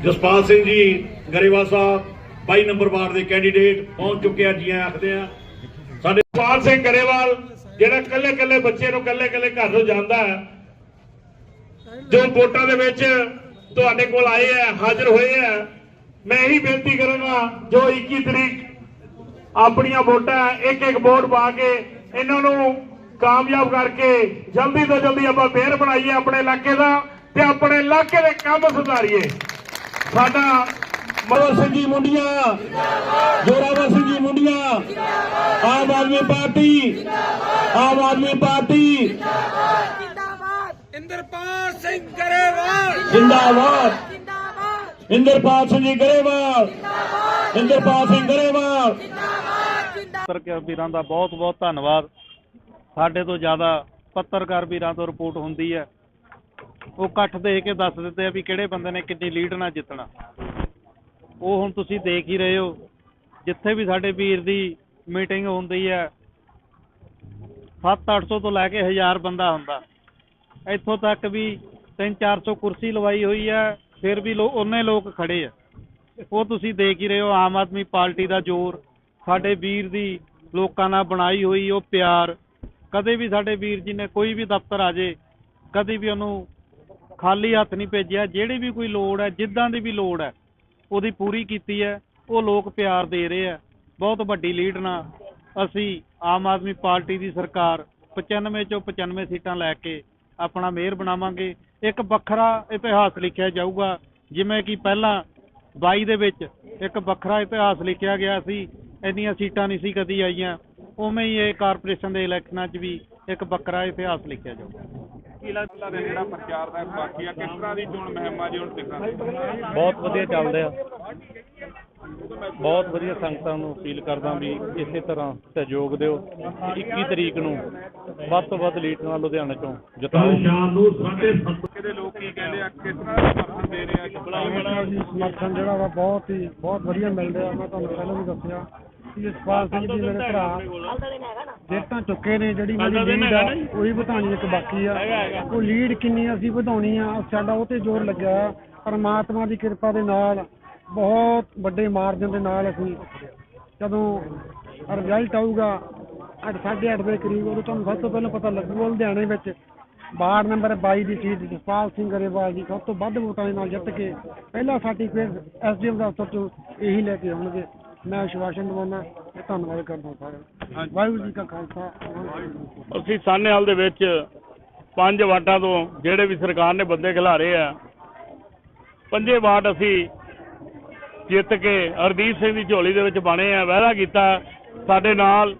ਜਸਪਾਲ ਸਿੰਘ ਜੀ, ਗਰੇਵਾਲ ਸਾਹਿਬ 22 number ward ਦੇ candidate ਪਹੁੰਚ ਚੁੱਕੇ ਆ ਜੀ ਆਖਦੇ ਆ। ਸਾਡੇ ਪਾਲ ਸਿੰਘ ਗਰੇਵਾਲ, ਜਿਹੜਾ ਕੱਲੇ ਕੱਲੇ ਬੱਚੇ ਨੂੰ ਕੱਲੇ ਕੱਲੇ ਘਰ ਨੂੰ ਜਾਂਦਾ ਹੈ, ਜੋ ਵੋਟਾਂ ਦੇ ਵਿੱਚ ਤੁਹਾਡੇ ਕੋਲ ਆਏ ਆ, ਹਾਜ਼ਰ ਹੋਏ ਆ, ਮੈਂ ਇਹੀ ਬੇਨਤੀ ਕਰਾਂਗਾ, ਜੋ 21 ਤਰੀਕ ਆਪਣੀਆਂ ਵੋਟਾਂ ਇੱਕ ਇੱਕ ਵੋਟ ਪਾ ਕੇ ਇਹਨਾਂ ਨੂੰ ਕਾਮਯਾਬ ਕਰਕੇ ਜਲਦੀ ਤੋਂ ਜਲਦੀ ਆਪਾਂ ਮੇਅਰ ਬਣਾਈਏ ਆਪਣੇ ਇਲਾਕੇ ਦਾ ਤੇ ਆਪਣੇ ਇਲਾਕੇ ਦੇ ਕੰਮ ਸੁਧਾਰੀਏ। ਸਾਡਾ ਮਨੋਜ ਸਿੰਘ ਜੀ ਮੁੰਡੀਆਂ ਜੋਰਾਵਰ ਸਿੰਘ ਜੀ ਮੁੰਡੀਆਂ ਆਮ ਆਦਮੀ ਪਾਰਟੀ ਆਮ ਆਦਮੀ ਪਾਰਟੀ। ਜਿੰਦਾਬਾਦ। ਇੰਦਰਪਾਲ ਸਿੰਘ ਗਰੇਵਾਲ। ਜਿੰਦਾਬਾਦ। ਜਿੰਦਾਬਾਦ। ਇੰਦਰਪਾਲ ਸਿੰਘ ਜੀ ਗਰੇਵਾਲ। ਇੰਦਰਪਾਲ ਸਿੰਘ ਗਰੇਵਾਲ। ਜਿੰਦਾਬਾਦ ਜਿੰਦਾਬਾਦ। ਪੱਤਰਕਾਰ ਵੀਰਾਂ ਦਾ ਬਹੁਤ ਬਹੁਤ ਧੰਨਵਾਦ। ਸਾਡੇ ਤੋਂ ਜ਼ਿਆਦਾ ਪੱਤਰਕਾਰ ਵੀਰਾਂ ਤੋਂ ਰਿਪੋਰਟ ਹੁੰਦੀ ਹੈ। ਉਹ ਇਕੱਠ ਦੇਖ ਕੇ ਦੱਸ ਦਿੰਦੇ ਆ ਵੀ ਕਿਹੜੇ ਬੰਦੇ ਨੇ ਕਿੰਨੀ ਲੀਡ ਨਾਲ ਜਿੱਤਣਾ। ਉਹ ਹੁਣ ਤੁਸੀਂ ਦੇਖ ਹੀ ਰਹੇ ਹੋ, ਜਿੱਥੇ ਵੀ ਸਾਡੇ ਵੀਰ ਦੀ ਮੀਟਿੰਗ ਹੁੰਦੀ ਹੈ 7-800 ਤੋਂ ਲੈ ਕੇ 1000 ਬੰਦਾ ਹੁੰਦਾ। ਇੱਥੋਂ ਤੱਕ ਵੀ 3-400 ਕੁਰਸੀ ਲਵਾਈ ਹੋਈ ਹੈ, ਫਿਰ ਵੀ ਲੋ, ਉਹਨੇ ਲੋਕ ਖੜੇ ਆ। ਉਹ ਤੁਸੀਂ ਦੇਖ ਹੀ ਰਹੇ ਹੋ, ਆਮ ਆਦਮੀ ਪਾਰਟੀ ਦਾ ਜ਼ੋਰ, ਸਾਡੇ ਵੀਰ ਦੀ ਲੋਕਾਂ ਨਾਲ ਬਣਾਈ ਹੋਈ ਉਹ ਪਿਆਰ। ਕਦੇ ਵੀ ਸਾਡੇ ਵੀਰ ਜੀ ਨੇ ਕੋਈ ਵੀ ਦਫ਼ਤਰ ਆ ਜੇ, ਕਦੇ ਵੀ ਉਹਨੂੰ ਖਾਲੀ ਹੱਥ ਨਹੀਂ ਭੇਜਿਆ, ਜਿਹੜੀ ਵੀ ਕੋਈ ਲੋੜ ਹੈ, ਜਿੱਦਾਂ ਦੀ ਵੀ ਲੋੜ ਹੈ, ਉਹਦੀ ਪੂਰੀ ਕੀਤੀ ਹੈ, ਉਹ ਲੋਕ ਪਿਆਰ ਦੇ ਰਹੇ ਆ ਬਹੁਤ ਵੱਡੀ ਲੀਡ ਨਾਲ ਅਸੀਂ ਆਮ ਆਦਮੀ ਪਾਰਟੀ ਦੀ ਸਰਕਾਰ 95 ਚੋਂ 95 ਸੀਟਾਂ ਲੈ ਕੇ ਆਪਣਾ ਮੇਅਰ ਬਣਾਵਾਂਗੇ। ਇੱਕ ਵੱਖਰਾ ਇਤਿਹਾਸ ਲਿਖਿਆ ਜਾਊਗਾ, ਜਿਵੇਂ ਕਿ ਪਹਿਲਾਂ 22 ਦੇ ਵਿੱਚ ਇੱਕ ਵੱਖਰਾ ਇਤਿਹਾਸ ਲਿਖਿਆ ਗਿਆ ਸੀ, ਇੰਨੀਆਂ ਸੀਟਾਂ ਨਹੀਂ ਸੀ ਕਦੀ ਆਈਆਂ, ਉਵੇਂ ਹੀ ਇਹ ਕਾਰਪੋਰੇਸ਼ਨ ਦੇ ਇਲੈਕਸ਼ਨਾਂ 'ਚ ਵੀ ਇੱਕ ਵੱਖਰਾ ਇਤਿਹਾਸ ਲਿਖਿਆ ਜਾਊਗਾ। ਕੀ ਲੱਗਦਾ ਹੈ ਜਿਹੜਾ ਪ੍ਰਚਾਰ ਦਾ ਬਾਕੀ ਆ ਕਿਸ ਤਰ੍ਹਾਂ ਦੀ ਚੋਣ ਮਹਿਮਾ ਜੀ ਹੁਣ ਦਿਖਾ ਬਹੁਤ ਵਧੀਆ ਚੱਲਦੇ ਆ। ਬਹੁਤ ਵਧੀਆ ਸੰਗਤਾਂ ਨੂੰ ਅਪੀਲ ਕਰਦਾ ਵੀ ਇਸੇ ਤਰ੍ਹਾਂ ਸਹਿਯੋਗ ਦਿਓ। 21 ਤਰੀਕ ਨੂੰ ਵੱਧ ਤੋਂ ਵੱਧ ਲੀਡ ਨਾਲ ਲੁਧਿਆਣੇ ਚੋਂ ਜਿਤਾਓ। ਸ਼ਾਮ ਨੂੰ 7:30 ਕਿਹਦੇ ਲੋਕ ਕੀ ਕਹਿੰਦੇ ਆ ਕਿਸ ਤਰ੍ਹਾਂ ਦਾ ਰਹੇ ਸਮਰਥਨ ਜਿਹੜਾ ਵਾ ਬਹੁਤ ਹੀ ਬਹੁਤ ਵਧੀਆ ਮਿਲ ਰਿਹਾ। ਮੈਂ ਤੁਹਾਨੂੰ ਪਹਿਲਾਂ ਵੀ ਦੱਸਿਆ ਕਿ ਜਸਪਾਲ ਸਿੰਘ ਜੀ ਮੇਰੇ ਭਰਾ ਜੇਤਾਂ ਚੁੱਕੇ ਨੇ ਜਿਹੜੀ ਮੇਰੀ ਲੀਡ ਆ ਉਹੀ ਵਧਾਉਣੀ ਇੱਕ ਬਾਕੀ ਆ। ਉਹ ਲੀਡ ਕਿੰਨੀ ਅਸੀਂ ਵਧਾਉਣੀ ਆ। ਸਾਡਾ ਉਹ ਤੇ ਜ਼ੋਰ ਲੱਗਿਆ ਪਰਮਾਤਮਾ ਦੀ ਕਿਰਪਾ ਦੇ ਨਾਲ ਬਹੁਤ ਵੱਡੇ ਮਾਰਜਨ ਦੇ ਨਾਲ ਅਸੀਂ ਜਦੋਂ ਰਿਜ਼ਲਟ ਆਊਗਾ ਅੱਠ ਸਾਢੇ ਅੱਠ ਦੇ ਕਰੀਬ ਉਦੋਂ ਤੁਹਾਨੂੰ ਸਭ ਤੋਂ ਪਹਿਲਾਂ ਪਤਾ ਲੱਗੂਗਾ ਲੁਧਿਆਣੇ ਵਿੱਚ ਵਾਰਡ ਨੰਬਰ 22 ਦੀ ਸੀਟ ਜਸਪਾਲ ਸਿੰਘ ਗਰੇਵਾਲ ਜੀ ਸਭ ਤੋਂ ਵੱਧ ਵੋਟਾਂ ਦੇ ਨਾਲ ਜਿੱਤ ਕੇ ਪਹਿਲਾ ਸਰਟੀਫਿਕੇਟ ਐਸਡੀਐਮ ਦਾ ਅਫਸਰ ਤੋਂ ਇਹੀ ਲੈ ਕੇ ਆਉਣਗੇ। ਮੈਂ ਵਿਸ਼ਵਾਸਨ ਦਵਾਉਣਾ ਤੇ ਧੰਨਵਾਦ ਕਰਦਾ ਸਾਰਿਆਂ ਵਾਹਿਗੁਰੂ ਜੀ ਕਾ ਖਾਲਸਾ। ਅਸੀਂ ਸਾਨੇਵਾਲ ਦੇ ਵਿੱਚ ਪੰਜ ਵਾਰਡਾਂ ਤੋਂ ਜਿਹੜੇ ਵੀ ਸਰਕਾਰ ਨੇ ਬੰਦੇ ਖਿਲਾਰੇ ਆ ਪੰਜੇ ਵਾਰਡ ਅਸੀਂ ਜਿੱਤ ਕੇ ਹਰਦੀਪ ਸਿੰਘ ਦੀ ਝੋਲੀ ਦੇ ਵਿੱਚ ਬਣੇ ਆ ਵਾਅਦਾ ਕੀਤਾ ਸਾਡੇ ਨਾਲ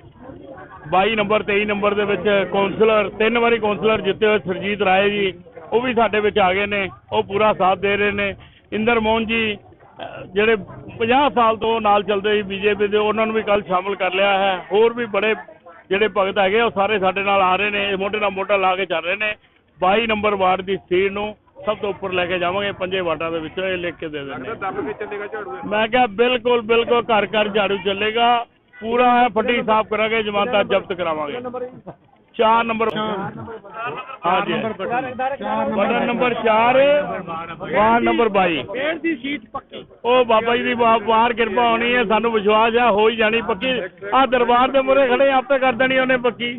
22 ਨੰਬਰ 23 ਨੰਬਰ ਦੇ ਵਿੱਚ ਕੌਂਸਲਰ ਤਿੰਨ ਵਾਰੀ ਕੌਂਸਲਰ ਜਿੱਤੇ ਹੋਏ ਸਰਜੀਤ ਰਾਏ ਜੀ ਉਹ ਵੀ ਸਾਡੇ ਵਿੱਚ ਆ ਗਏ ਨੇ ਉਹ ਪੂਰਾ ਸਾਥ ਦੇ ਰਹੇ ਨੇ। ਇੰਦਰ ਮੋਹਨ ਜੀ ਜਿਹੜੇ 50 ਸਾਲ ਤੋਂ ਨਾਲ ਚੱਲਦੇ ਸੀ ਬੀਜੇਪੀ ਦੇ ਉਹਨਾਂ ਨੂੰ ਵੀ ਕੱਲ ਸ਼ਾਮਲ ਕਰ ਲਿਆ ਹੈ। ਹੋਰ ਵੀ ਬੜੇ ਜਿਹੜੇ ਭਗਤ ਹੈਗੇ ਉਹ ਸਾਰੇ ਸਾਡੇ ਨਾਲ ਆ ਰਹੇ ਨੇ ਇਹ ਮੋਢੇ ਨਾਲ ਮੋਢਾ ਲਾ ਕੇ ਚੱਲ ਰਹੇ ਨੇ। 22 ਨੰਬਰ ਵਾਰਡ ਦੀ ਸੀਟ ਨੂੰ ਸਭ ਤੋਂ ਉੱਪਰ ਲੈ ਕੇ ਜਾਵਾਂਗੇ ਪੰਜੇ ਵਾਰਡਾਂ ਦੇ ਵਿੱਚੋਂ ਇਹ ਲਿਖ ਕੇ ਦੇ ਦਿੰਦੇ ਮੈਂ ਕਿਹਾ ਬਿਲਕੁਲ ਬਿਲਕੁਲ ਘਰ ਘਰ ਝਾੜੂ ਚੱਲੇਗਾ। ਪੂਰਾ ਹੈ ਫੱਟੀ ਸਾਫ਼ ਕਰਾਂਗੇ ਜਮਾਨਤਾਂ ਜ਼ਬਤ ਕਰਾਵਾਂਗੇ। ਚਾਰ ਨੰਬਰ ਹਾਂਜੀ ਬਟਨ। ਨੰਬਰ 4 ਵਾਰਡ ਨੰਬਰ 22 ਪੇੜ ਦੀ ਸੀਟ ਪੱਕੀ। ਉਹ ਬਾਬਾ ਜੀ ਦੀ ਬਾਹਰ ਕਿਰਪਾ ਹੋਣੀ ਹੈ ਸਾਨੂੰ ਵਿਸ਼ਵਾਸ ਹੈ ਹੋ ਹੀ ਜਾਣੀ ਪੱਕੀ। ਆ ਦਰਬਾਰ ਦੇ ਮੂਹਰੇ ਖੜੇ ਆਪੇ ਕਰ ਦੇਣੀ ਉਹਨੇ ਪੱਕੀ।